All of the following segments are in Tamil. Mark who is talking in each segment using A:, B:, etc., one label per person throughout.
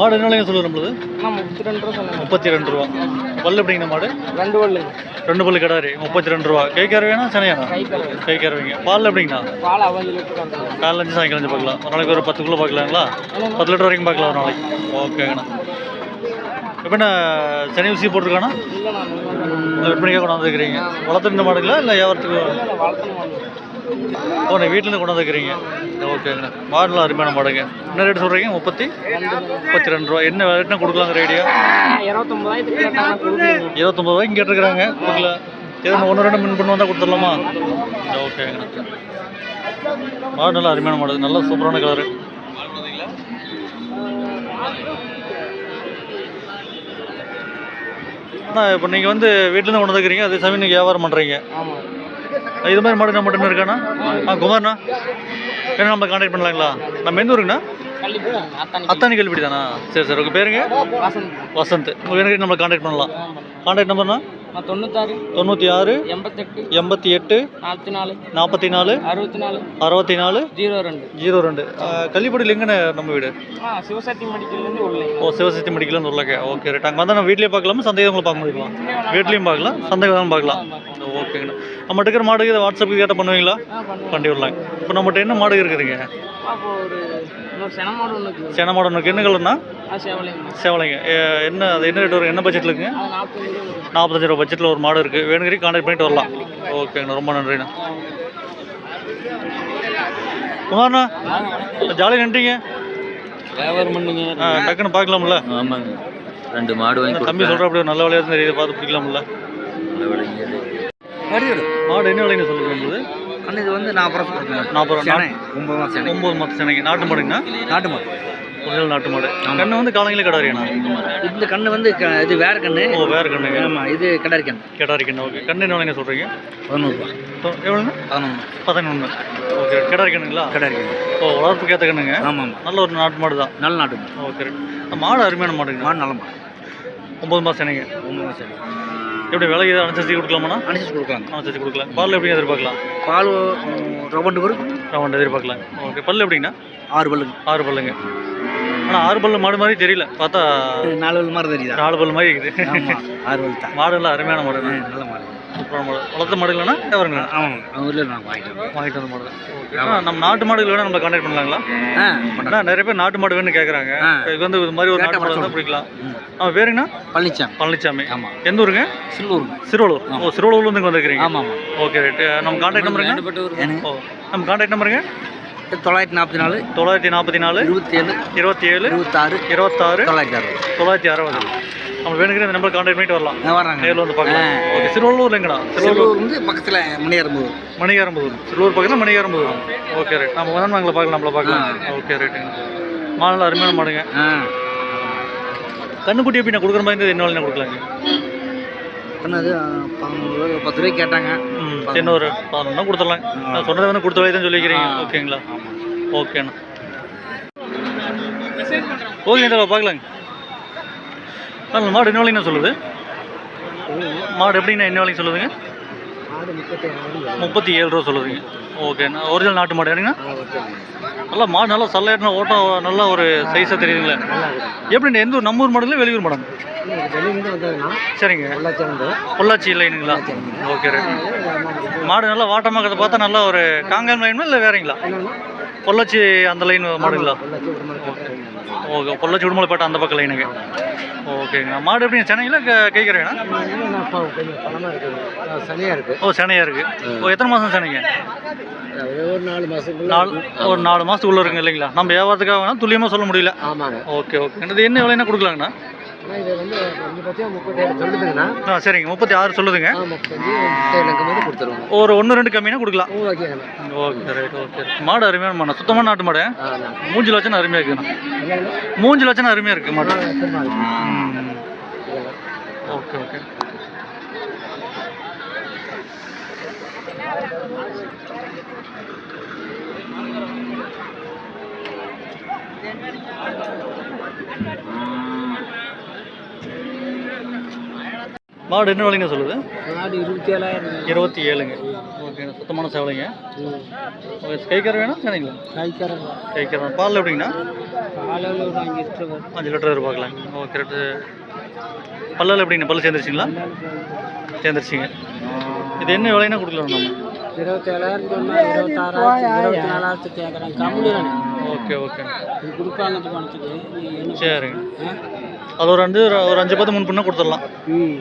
A: மாடு என்ன சொல்லுது நம்மளுது?
B: முப்பத்தி ரெண்டு ரூபா சொன்னாங்க.
A: முப்பத்தி ரெண்டு ரூபா. பல்லு எப்படிங்க மாடு?
B: ரெண்டு பல்லு
A: ரெண்டு பல்லு கிடாரி முப்பத்தி ரெண்டு ரூபா. கை கறவைனா சனையானா?
B: கை
A: கறவைங்க பால் எப்படிங்கண்ணா?
B: பால்
A: காலைல அஞ்சு சாயங்காலம் அஞ்சு பார்க்கலாம். ஒரு நாளைக்கு ஒரு பத்து கிலோ பார்க்கலாங்களா பத்து லிட்டர் வரைக்கும் பார்க்கலாம் ஒரு நாளைக்கு. ஓகேங்கண்ணா. இப்போ என்ன சனி ஊசி இல்லை விற்பனைக்காக கொண்டாந்து வைக்கிறீங்க வளர்த்துருந்த மாடுங்களா இல்லை வியாபாரத்துக்கு ஓ வீட்டிலேருந்து கொண்டாந்து வைக்கிறீங்க ஓகேங்கண்ணா மாடுலாம் அருமையான மாடுங்க. என்ன ரேட் சொல்கிறீங்க முப்பத்தி? முப்பத்தி ரெண்டு ரூபா. என்ன
B: இருபத்தொம்பதாயிரத்துக்கு கேட்டாங்க கொடுக்கணும்
A: இருபத்தொம்பது ரூபாய்க்கு கேட்டிருக்கிறாங்க. கொடுக்கல. ஏதோ ஒன்று ரெண்டு மின் பண்ணு வந்தால் கொடுத்துடலாமா ஓகேங்கண்ணா மாடு நல்லா அருமையான மாடு. நல்லா சூப்பரான கலரு அண்ணா இப்போ நீங்கள் வந்து வீட்டிலேருந்து கொண்டு வந்துக்கிறீங்க அதே சமயம் நீங்கள் வியாபாரம் பண்ணுறீங்க
B: ஆமாம்
A: இது மாதிரி மாடு நம்ம இருக்காண்ணா? ஆ குமார்ண்ணா. என்ன நம்ம கான்டாக்ட் பண்ணலாங்களா? நம்ம எந்த ஊருங்கண்ணா
B: அத்தானி
A: கல்விடி தானா சரி சரி உங்கள் பேருங்க?
B: வசந்த்.
A: உங்கள் எனக்கு நம்மளை கான்டாக்ட் பண்ணலாம். கான்டாக்ட் நம்பர்னா
B: நான் தொண்ணூத்தாறு
A: தொண்ணூற்றி ஆறு
B: எண்பத்தெட்டு
A: எண்பத்தி எட்டு
B: நாற்பத்தி நாலு
A: நாற்பத்தி நாலு
B: அறுபத்தி நாலு
A: அறுபத்தி நாலு
B: ஜீரோ ரெண்டு
A: ஜீரோ ரெண்டு கள்ளிப்படியில் எங்கண்ணே நம்ம வீடு?
B: சிவசக்தி மெடிக்கல்லேருந்து உள்ளே.
A: ஓ சிவசக்தி மெடிக்கல் உள்ளக்கே. Okay right. அங்கே வந்து நம்ம வீட்லேயே பார்க்கலாமா? சந்தேகங்களை பார்க்க முடியுமா? வீட்லேயும் பார்க்கலாம் சந்தேகம் பார்க்கலாம். ஓகேங்கண்ணா நம்மகிட்ட இருக்கிற மாடுக்கு இதை வாட்ஸ்அப்புக்கு கேட்டால் பண்ணுவீங்களா? பண்ணி விடலாங்க இப்போ நம்மகிட்ட என்ன மாடு இருக்குதுங்க? சென மாடு ஒன்று என்ன கலர்னா
B: சேவலைங்க.
A: என்ன அது என்ன ரேட் வரும்? என்ன பட்ஜெட்டில் இருக்குங்க நாற்பத்தஞ்சு ரூபா பட்ஜெட்டில் ஒரு மாடு இருக்குது வேணுங்கிறீ கான்டாக்ட் பண்ணிட்டு வரலாம். ஓகேங்கண்ணா ரொம்ப நன்றிண்ணா. குமார்ண்ணா ஜாலியாக நின்றீங்க
B: வியாபாரம் பண்ணுங்க.
A: ஆ டக்குன்னு பார்க்கலாம்ல.
C: ஆமாங்க. ரெண்டு மாடு வாங்கி
A: தம்பி சொல்கிற அப்படி ஒரு நல்ல விலையாக தெரியுது. பார்த்து பிடிக்கலாம்ல. மாடு என்ன விலைன்னு சொல்லுங்க
B: அண்ணா இது வந்து நாற்பது ரூபா கொடுக்குங்க
A: நாற்பது ரூபா.
B: ஒம்பது மாதம்
A: ஒம்பது மாதம் சென்னைக்கு. நாட்டு மாடுங்கண்ணா?
B: நாட்டு மாடு.
A: ஒரிஜினல் நாட்டு மாடு. கண்ணு வந்து காலங்களே கடாரியண்ணா?
B: இந்த கண்ணு வந்து இது வேற கண்ணு.
A: ஓ வேறு கண்ணுங்க.
B: ஆமாம் இது கிடாரி கண்ணு.
A: கெடாரி கண்ணு. ஓகே. கண்ணு என்ன விலைங்க சொல்கிறீங்க
B: பதினோருபா
A: எவ்வளோங்க
B: பதினொன்று
A: பதினொன்று ஓகே. கெடாரி கண்ணுங்களா?
B: கிடாரி கண்ணு.
A: ஓ வளர்ப்புக்கு ஏற்ற கண்ணுங்க?
B: ஆமாம்
A: நல்ல ஒரு நாட்டு மாடு தான்.
B: நல்ல நாட்டு மாடு.
A: ஓகே. மாடு அருமையான மாடுங்க
B: மாடு நல்ல மாடு.
A: ஒம்பது மாதம் சென்னைங்க
B: ஒம்பது மாதம்
A: எப்படி விலைக்கு எதாவது அனுசரிச்சு கொடுக்கலாமாண்ணா?
B: அனுசரிச்சு கொடுக்கலாங்க.
A: அனுசரிச்சு கொடுக்கலாம் பால் எப்படி எதிர்பார்க்கலாம்?
B: பால் ரவண்டு வரும்.
A: ரவுண்ட் எதிர்பார்க்கலாம் ஓகே பல்லு எப்படிங்கண்ணா?
B: ஆறு பல்லுங்க.
A: ஆறு பல்லுங்க. ஆனால் ஆறு பல்லு மாடு மாதிரி தெரியல. பார்த்தா
B: நாலு பல்லு மாதிரி தெரியுதா?
A: நாலு பல்லு மாதிரி இருக்குது.
B: ஆறு பல்லு தான்.
A: மாடுலாம் அருமையான மாடு
B: நல்ல மாடு.
A: சூப்பரான மாடு வளர்த்த மாடுகள்னா எவருங்களா
B: ஆமாங்க அவங்க ஊரில்
A: வாங்கிட்டு வந்த மாடு தான். நம்ம நாட்டு மாடுகள் வேணால் நம்ம கான்டாக்ட் பண்ணலாங்களா?
B: ஆ
A: நிறைய பேர் நாட்டு மாடு வேணும்னு கேட்குறாங்க. இது வந்து இது மாதிரி ஒரு நாட்டு மாடு தான் பிடிக்கலாம். அவன் பேருங்கண்ணா
B: பழனிச்சாமி.
A: பழனிசாமி
B: ஆமாம்
A: எந்த ஊருங்க?
B: சில்லூருங்க
A: சிறுவலூர். ஓ சிறுவலூர்லேருந்து இங்கே வந்துருக்கிறீங்க.
B: ஆமாம்
A: ஓகே ரைட்டு நம்ம கான்டாக்ட் நம்பருங்க ஓ நம்ம கான்டாக்ட் நம்பருங்க
B: தொள்ளாயிரத்தி நாற்பத்தி நாலு
A: தொள்ளாயிரத்தி நாற்பத்தி நாலு
B: இருபத்தி ஏழு
A: இருபத்தி ஏழு
B: இருபத்தாறு
A: இருபத்தாறு
B: தொள்ளாயிரத்தி அறுபது.
A: தொள்ளாயிரத்தி அறுபது. நம்ம வேணுங்கிற இந்த நம்பர் கான்டாக்ட் பண்ணிட்டு வரலாம்.
B: நான் வர்றாங்க.
A: நேரில் வந்து பார்க்கலாம். ஓகே சிறுவலூர் எங்கடா
B: வந்து பக்கத்தில் மணியாரம்பூர்.
A: மணிகாரம்பூர் சிறுவூர் பக்கத்தில் மணிகாரம்பூர் ஓகே ரைட். நம்ம வந்து நாங்களை பார்க்கலாம் நம்மள பார்க்கலாம். ஓகே ரைட்டுங்க மாடல் அருமையான மாடுங்க. கண்ணுக்குட்டி எப்படி நான் கொடுக்குற மாதிரி என்ன கொடுக்கலாங்க?
B: பண்ணது பத்து ரூபாய்க்கு கேட்டாங்க.
A: ம் சின்ன ஒரு பதினொன்னா கொடுத்துடலாம். நான் சொன்னதை வந்து கொடுத்த தான் சொல்லிக்கிறீங்க. ஓகேங்களா? ஓகேண்ணா ஓகே இந்த பார்க்கலாங்க. நல்ல மாடு என்ன விலைங்கண்ணா சொல்லுது? மாடு எப்படிங்கண்ணா என்ன விலைக்கு சொல்லுதுங்க?
B: முப்பத்தி
A: ஏழு. ரூபா சொல்லுதுங்க. ஓகேண்ணா ஒரிஜினல் நாட்டு மாடு ஏனுங்க நல்லா மாடு நல்லா சல்லையாட்டின ஓட்டம் நல்லா ஒரு சைஸாக தெரியுதுங்களே. எப்படிண்ணா எந்த ஊர் நம்ம ஊர் மாடுங்களா வெளியூர் மாடம் சரிங்க.
B: பொள்ளாச்சி
A: லைனுங்களா ஓகே ரைட் மாடு நல்லா வாட்டமாக பார்த்தா நல்லா ஒரு காங்காயம் லைனா இல்லை வேறங்களா? பொள்ளாச்சி அந்த லைன் மாடுங்களா? ஓகே பொள்ளாச்சி உடுமலைப்பேட்டை அந்த பக்கம் லைனுங்க ஓகேங்க. மாடு எப்படிங்க? சென்னைங்களா கேட்குறேங்கண்ணா
B: சனியாக இருக்குது
A: ஓ சென்னையாக இருக்கு. ஓ எத்தனை மாதம் சென்னைங்க
B: ஒரு நாலு மாதத்துக்குள்ள
A: நாலு ஒரு நாலு மாதத்துக்குள்ளே இருக்குங்க இல்லைங்களா? நம்ம வியாபாரத்துக்காக வேணால் துல்லியமாக சொல்ல முடியல.
B: ஆமாங்க.
A: Okay okay. இது என்ன விலைன்னா கொடுக்கலாங்கண்ணா?
B: ஆனால் இது வந்து அதிகபட்சம்
A: ஆ சரிங்க. முப்பத்தி ஆறு சொல்லுதுங்க.
B: ஆ முப்பத்தஞ்சு முப்பத்தேழுக்கு போது கொடுத்துருவோம்.
A: ஒரு ஒன்று ரெண்டு கம்மினா கொடுக்கலாம்.
B: ஓகேங்கண்ணா
A: ஓகே ரைட் ஓகே. மாடு அருமையான மாடு. சுத்தமான நாட்டு மாடு.
B: ஆ
A: மூஞ்சி லட்சம் அருமையாக இருக்குண்ணா. மூஞ்சி லட்சம் அருமையாக இருக்குது மாடு. Okay okay. மாடு என்ன விலைங்க சொல்லுது?
D: மாடு இருபத்தி ஏழாயிரம்
A: இருபத்தி ஏழுங்க ஓகேண்ணா சுத்தமான சேவலைங்க கைக்கரை வேணும் சரிங்களா
D: காய்க்காரங்க
A: கைக்கரை பால் எப்படிங்கண்ணா?
D: காலையில் ஒரு அஞ்சு லிட்டர்
A: அஞ்சு லிட்டர் எதிர்பார்க்கலாம் ஓகே கரெக்டு பல்லல் எப்படிங்கண்ணா? பல்லு சேர்ந்துருச்சிங்களா? சேர்ந்துருச்சிங்க. இது என்ன விலைன்னா கொடுக்கலாம் நம்ம?
D: இருபத்தாறாயிரத்து இருபத்தி நாலாயிரத்து கேட்குறேன்
A: ஓகே ஓகே.
D: இது
A: சரிங்க? அது ஒரு அஞ்சு ஒரு அஞ்சு பத்து முன் பின்ன கொடுத்துடலாம்.
D: ம்.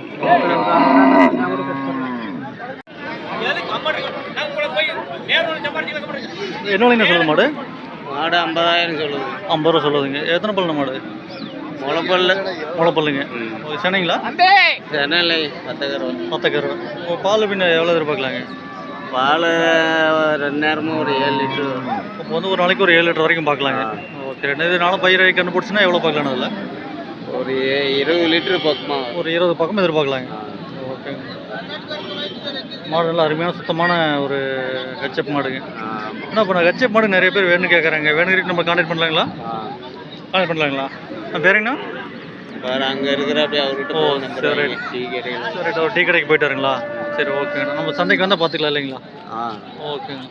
A: என்ன விலைங்க சொல்லுது மாடு?
D: மாடு ஐம்பதாயிரம் சொல்லுது.
A: ஐம்பது ரூபா சொல்லுதுங்க. எத்தனை பல்லு மாடு?
D: முளைப்பல்ல.
A: முளைப்பல்லுங்க. சென்னைங்களா?
D: சென்னையில் பத்தக்கரை
A: பத்தக்கரை ஓ பால் பின்ன எவ்வளோ எதிர்பார்க்கலாங்க?
D: பால் ரெண்டு நேரமும் ஒரு ஏழு லிட்டர். வரும்
A: இப்போ வந்து ஒரு நாளைக்கு ஒரு ஏழு லிட்டர் வரைக்கும் பார்க்கலாங்க. ஓகே ரெண்டு இது நாளும் பயிரை கண்டுபிடிச்சுன்னா எவ்வளோ பார்க்கலாம் அதில்?
D: ஒரு இருபது லிட்டர் பக்கமாக
A: ஒரு இருபது பக்கம் எதிர்பார்க்கலாங்க. ஓகேங்க. மாடு நல்லா அருமையான சுத்தமான ஒரு ஹெச்எப் மாடுங்க. என்ன பண்ண ஹெச்எப் மாடு நிறைய பேர் வேணும்னு கேட்குறாங்க வேணுங்கிறதுக்கு நம்ம கான்டாக்ட் பண்ணலாங்களா? கான்டாக்ட் பண்ணலாங்களா? நான் பேருங்கண்ணா
D: வேறு அங்கே இருக்கிற அப்படியே அவர்கிட்ட
A: ஓ, சரி. ஒரு டீ கடைக்கு போயிட்டு வரீங்களா? சரி ஓகேங்க நம்ம சந்தைக்கு வந்தால் பார்த்துக்கலாம் இல்லைங்களா?
D: ஆ.
A: ஓகேங்க